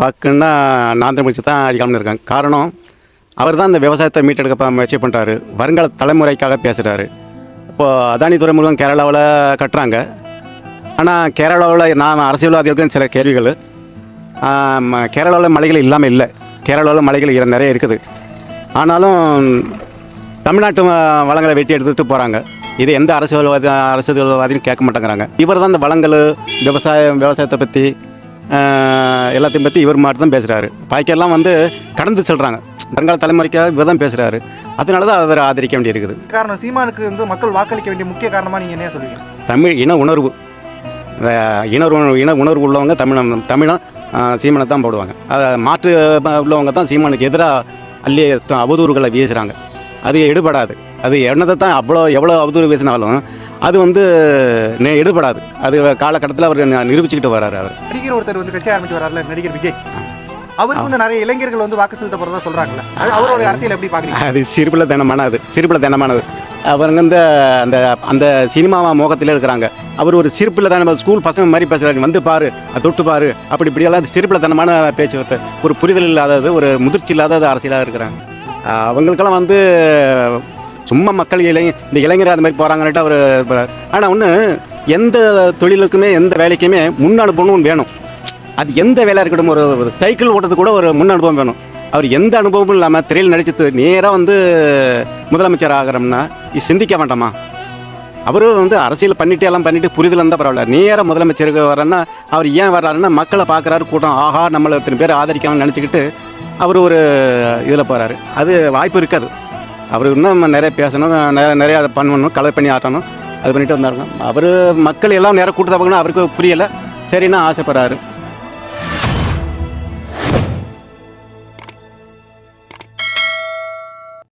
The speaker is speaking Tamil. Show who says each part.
Speaker 1: வாக்குன்னா நான் தமிழ்ச்சி தான் அடிக்கலாம்னு இருக்கேன் காரணம் அவர் தான் இந்த விவசாயத்தை மீட்டெடுக்க முயற்சி பண்ணுறாரு வருங்கால தலைமுறைக்காக பேசுகிறாரு இப்போது அதானி துறைமுகம் கேரளாவில் கட்டுறாங்க. ஆனால் கேரளாவில் நான் அரசியல்வாதிகளுக்கு சில கேள்விகள். கேரளாவில் மலைகள் இல்லாமல் இல்லை. கேரளாவில் மலைகள் நிறைய இருக்குது. ஆனாலும் தமிழ்நாட்டு வளங்களை வெட்டி எடுத்துகிட்டு போகிறாங்க இது எந்த அரசியல்வாதி அரசியல்வாதியும் கேட்க மாட்டேங்கிறாங்க. இவர் தான் இந்த வளங்கள் விவசாயம் விவசாயத்தை பற்றி எல்லாத்தையும் பற்றி இவர் மட்டும் தான் பேசுகிறாரு பாய்க்கெல்லாம் வந்து கடந்து செல்கிறாங்க வருங்கால தலைமுறைக்காக இவர் தான் பேசுகிறாரு அதனால தான் அவர் ஆதரிக்க வேண்டியிருக்குது.
Speaker 2: காரணம் சீமானுக்கு வந்து மக்கள் வாக்களிக்க வேண்டிய முக்கிய காரணமா நீங்க என்ன சொல்லுவீங்க?
Speaker 1: தமிழ் இன உணர்வு. இன இன உணர்வு உள்ளவங்க தமிழ் தமிழம் சீமனை தான் போடுவாங்க. அதை மாற்று உள்ளவங்க தான் சீமானுக்கு எதிராக அள்ளி அவதூறுகளை வீசுகிறாங்க அது எடுபடாது. அது என்னதை தான் அவ்வளோ எவ்வளோ அவதூறு வீசினாலும் அது வந்து நெ- எடுபடாது. அது காலகட்டத்தில் அவர் நிரூபிச்சுக்கிட்டு வர்றாரு அவர்.
Speaker 2: நடிகர் ஒருத்தர் வந்து கட்சி ஆரம்பிச்சு வர்றாருல நடிகர் விஜய். அவருக்கு வந்து நிறைய இளைஞர்கள் வந்து வாக்கு செலுத்த போறதா சொல்றாங்கல்ல. அது அவரோட அரசியல் எப்படி பாக்குறீங்க?
Speaker 1: அது சிறுபில் தினமானது சிறுபில் தினமானது. அவருங்க இந்த அந்த அந்த சினிமா மோகத்திலே இருக்கிறாங்க. அவர் ஒரு சிறுப்பில் தானே ஸ்கூல் பசங்க மாதிரி பேசுகிறாரு வந்து பாரு அது தொட்டு பாரு. அப்படி இப்படியெல்லாம் சிறுப்பில் தனமான பேச்சுவார்த்தை ஒரு புரிதல் இல்லாதது ஒரு முதிர்ச்சி இல்லாதது அரசியலாக இருக்கிறாங்க. அவங்களுக்கெல்லாம் வந்து சும்மா மக்கள் இளைஞ இந்த இளைஞர் அது மாதிரி போகிறாங்கன்ட்டு அவர் ஆனால் ஒன்று எந்த தொழிலுக்குமே எந்த வேலைக்குமே முன் அனுபவம் வேணும். அது எந்த வேலையாக இருக்கட்டும் ஒரு சைக்கிள் ஓட்டுறது கூட ஒரு முன் அனுபவம் வேணும். அவர் எந்த அனுபவமும் இல்லாமல் திரையில் நடிச்சது நேராக வந்து முதலமைச்சர் ஆகிறோம்னா இது சிந்திக்க வேண்டாமா? அவரும் வந்து அரசியல் பண்ணிட்டு எல்லாம் பண்ணிட்டு புரிதல் இருந்தால் பரவாயில்ல. நேராக முதலமைச்சருக்கு வரேன்னா அவர் ஏன் வர்றாருன்னா மக்களை பார்க்குறாரு கூட்டம் ஆஹா நம்மளை இத்தனை பேர் ஆதரிக்காமல் நினச்சிக்கிட்டு அவர் ஒரு இதில் போகிறாரு அது வாய்ப்பு இருக்காது. அவருக்கு இன்னும் நிறைய பேசணும் நிறைய நிறைய அதை பண்ணணும் கலர் பண்ணி ஆட்டணும் அது பண்ணிட்டு வந்தாருங்க. அவர் மக்கள் எல்லாம் நேரம் கூட்டத்தை பார்க்கணும் அவருக்கு புரியலை. சரின்னு ஆசைப்படுறாரு.